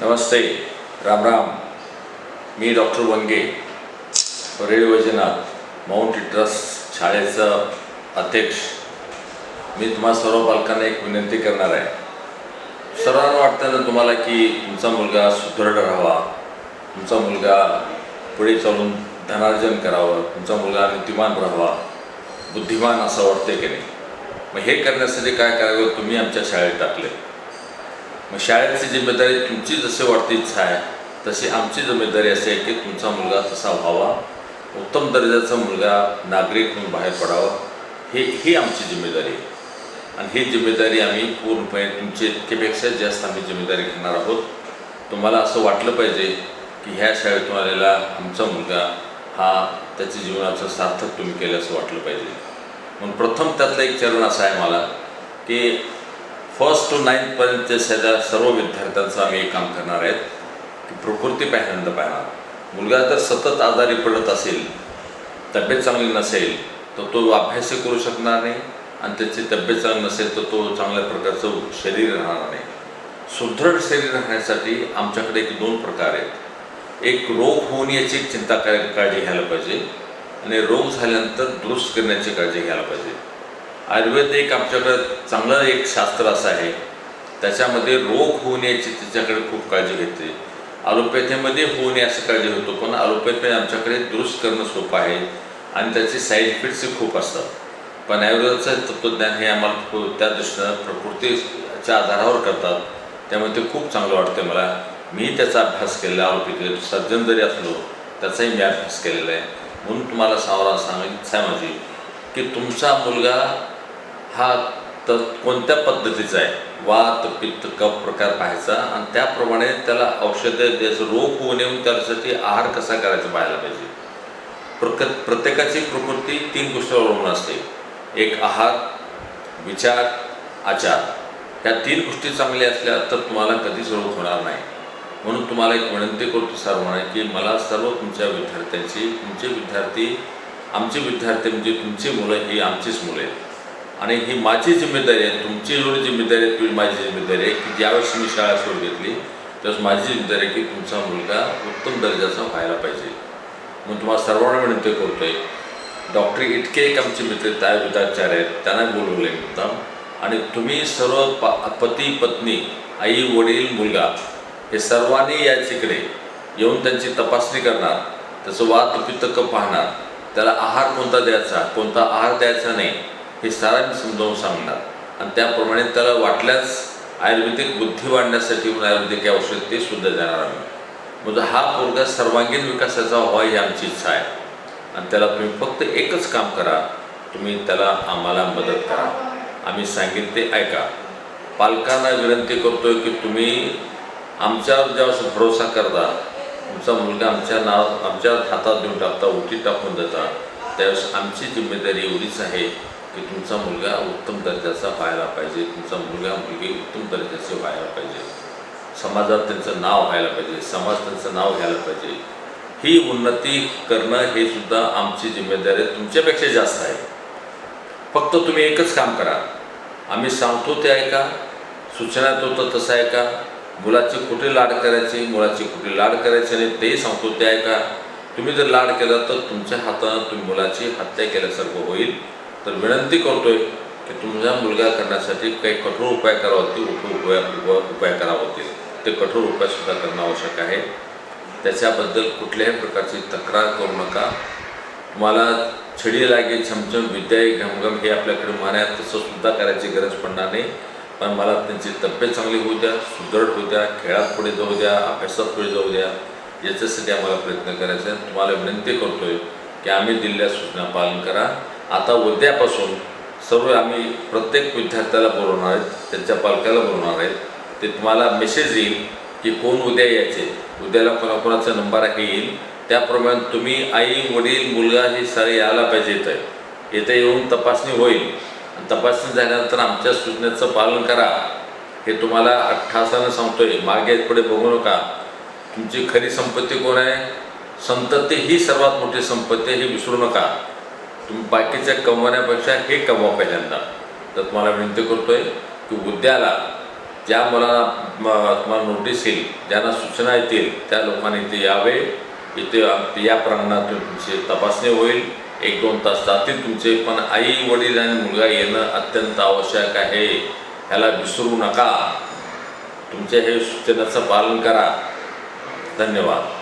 नमस्ते राम राम. मी doctor Vange. Reddy Vaijnath mount trust शाळेचं अध्यक्ष. मी तुम्हा सर्व पालकांना एक विनंती करणार आहे. सर्वांना वाटतं ना तुम्हाला की तुमचा मुलगा सुदृढ राहावा. तुमचा मुलगा पुढे चालून धनार्जन करावं. तुमचा मुलगा नीतिमान राहावा. बुद्धिमान असं वाटते की नाही? मग हे करण्यासाठी काय करावं? तुम्ही आमच्या शाळेत टाकले मग शाळेची जिम्मेदारी तुमची जशी वाटते इच्छा आहे तशी आमची जिम्मेदारी अशी आहे की तुमचा मुलगा तसा व्हावा उत्तम दर्जाचा मुलगा नागरिक म्हणून बाहेर पडावा. हे ही आमची जिम्मेदारी आहे. आणि ही जिम्मेदारी आम्ही पूर्णपणे तुमची इतकेपेक्षा जास्त आम्ही जिम्मेदारी घेणार आहोत. तुम्हाला असं वाटलं पाहिजे की ह्या शाळेतून आलेला आमचा मुलगा हा त्याच्या जीवनाचं सार्थक तुम्ही केलं असं वाटलं पाहिजे. म्हणून प्रथम त्यातलं एक चरण असं आहे मला की फर्स्ट टू नाईन्थपर्यंतच्या सध्या सर्व विद्यार्थ्यांचं आम्ही एक काम करणार आहेत की प्रकृती पहिल्यांदा पाहणार. मुलगा जर सतत आजारी पडत असेल तब्येत चांगली नसेल तर तो अभ्यासही करू शकणार नाही. आणि त्याची तब्येत चांगली नसेल तर तो चांगल्या प्रकारचं शरीर राहणार नाही. सुदृढ शरीर राहण्यासाठी आमच्याकडे एक दोन प्रकार आहेत. एक रोग होऊन याची एक चिंता काळजी घ्यायला पाहिजे. आणि रोग झाल्यानंतर दुरुस्त करण्याची काळजी घ्यायला पाहिजे. आयुर्वेद एक आमच्याकडं चांगलं एक शास्त्र असं आहे. त्याच्यामध्ये रोग होऊ नयेची त्याच्याकडे खूप काळजी घेते. ॲलोपॅथीमध्ये होऊ नये असं काळजी होतो पण ॲलोपॅथी आमच्याकडे दुरुस्त करणं सोपं आहे आणि त्याचे साईड इफेक्ट्सही खूप असतात. पण आयुर्वेदाचं तत्त्वज्ञान हे आम्हाला त्या दृष्टीनं प्रकृतीच्या आधारावर करतात. त्यामुळे ते खूप चांगलं वाटतं मला. मी त्याचा अभ्यास केलेला आरोपी सर्जन जरी असलो त्याचाही मी अभ्यास केलेला आहे. म्हणून तुम्हाला सावरा सांगितलं माझी की तुमचा मुलगा हा तर कोणत्या पद्धतीचा आहे? वात पित्त कफ प्रकार पाहायचा आणि त्याप्रमाणे त्याला औषधं द्यायचं रोग होऊ नये त्यासाठी आहार कसा करायचा पाहायला पाहिजे? प्रक प्रत्येकाची प्रकृती तीन गोष्टीवर अवलंबून असते. एक आहार विचार आचार. ह्या तीन गोष्टी चांगल्या असल्या तर तुम्हाला कधीच रोग होणार नाही. म्हणून तुम्हाला एक विनंती करतो सर्वांना की मला सर्व तुमच्या विद्यार्थ्यांची तुमचे विद्यार्थी आमचे विद्यार्थी म्हणजे तुमची मुलं ही आमचीच मुलं आहेत. आणि ही माझी जिम्मेदारी आहे तुमची एवढी जिम्मेदारी आहे तुम्ही माझी जिम्मेदारी आहे की ज्यावेळेस मी शाळा सोड घेतली त्यावेळेस माझी जिम्मेदारी आहे की तुमचा मुलगा उत्तम दर्जाचा व्हायला पाहिजे. मग तुम्हाला सर्वांना विनंती करतोय डॉक्टर इतके एक आमचे मित्र आयुर्वेदाचार्य आहेत त्यांना बोलवले मुद्दाम. आणि तुम्ही सर्व प पती पत्नी आई वडील मुलगा हे सर्वांनी या तिकडे येऊन त्यांची तपासणी करणार त्याचं वात पित्त पाहणार त्याला आहार कोणता द्यायचा कोणता आहार द्यायचा नाही हे सारांनी समजावून सांगणार. आणि त्याप्रमाणे त्याला वाटल्यास आयुर्वेदिक बुद्धी वाढण्यासाठी म्हणून आयुर्वेदिक औषध ते सुद्धा देणार आम्ही. म्हणजे हा पोरगा सर्वांगीण विकासाचा व्हावा ही आमची इच्छा आहे. आणि त्याला तुम्ही फक्त एकच काम करा तुम्ही त्याला आम्हाला मदत करा. आम्ही सांगेल ते ऐका. पालकांना विनंती करतो की तुम्ही आमच्यावर ज्यावेळेस भरोसा करता तुमचा मुलगा आमच्या नाव आमच्या हातात देऊन टाकता उठी टाकून देता त्यावेळेस आमची जिम्मेदारी एवढीच आहे. की तुमचा मुलगा उत्तम दर्जाचा व्हायला पाहिजे तुमचा मुलगा मुलगी उत्तम दर्जाचे व्हायला पाहिजे. समाजात त्यांचं नाव व्हायला पाहिजे समाज त्यांचं नाव घ्यायला पाहिजे. ही उन्नती करणं हे सुद्धा आमची जिम्मेदारी तुमच्यापेक्षा जास्त आहे. फक्त तुम्ही एकच काम करा. आम्ही सांगतो ते ऐका सूचना होतं तसं ऐका. मुलाची कुठे लाड करायची मुलाची कुठे लाड करायची नाही तेही सांगतो ते ऐका. तुम्ही जर लाड केला तर तुमच्या हातानं तुम्ही मुलाची हत्या केल्यासारखं होईल. तर विनंती करतोय की तुमचा मुलगा करण्यासाठी काही कठोर उपाय करावं ते उपाय उपाय करावतील ते. कठोर उपायसुद्धा करणं आवश्यक आहे. त्याच्याबद्दल कुठल्याही प्रकारची तक्रार करू नका. तुम्हाला छडी लागे छमछम विद्या घमघम हे आपल्याकडे म्हणाय तसं सुद्धा करायची गरज पडणार नाही. पण मला त्यांची तब्येत चांगली होऊ द्या सुदृढ होऊ द्या खेळात पुढे जाऊ द्या अभ्यासात पुढे जाऊ द्या याच्यासाठी आम्हाला प्रयत्न करायचा आहे तुम्हाला विनंती करतोय की आम्ही दिलेल्या सूचना पालन करा. आता उद्यापासून सर्व आम्ही प्रत्येक विद्यार्थ्याला बोलवणार आहेत त्यांच्या पालकाला बोलवणार आहेत. ते तुम्हाला मेसेज येईल की कोण उद्या यायचे. उद्याला कोणाकोणाचा नंबर आहे येईल. त्याप्रमाणे तुम्ही आई वडील मुलगा हे सारे यायला पाहिजे इथं. इथं येऊन तपासणी होईल. आणि तपासणी झाल्यानंतर आमच्या सूचनेचं पालन करा. हे तुम्हाला अठ्ठासानं सांगतोय. मागे पुढे बघू नका. तुमची खरी संपत्ती कोण आहे? संतती ही सर्वात मोठी संपत्ती आहे, विसरू नका. तुम्ही बाकीच्या कमवण्यापेक्षा हे कमवा पहिल्यांदा. तर तुम्हाला विनंती करतोय की उद्याला ज्या मुलांना म- तुम्हाला नोटीस येईल ज्यांना सूचना येतील त्या लोकांनी इथे यावे. इथे या प्रांगणात तुमची तपासणी होईल. एक दोन तास जातील तुमचे पण आई वडील आणि मुलगा येणं अत्यंत आवश्यक आहे. ह्याला विसरू नका. तुमच्या हे सूचनेचं पालन करा. धन्यवाद.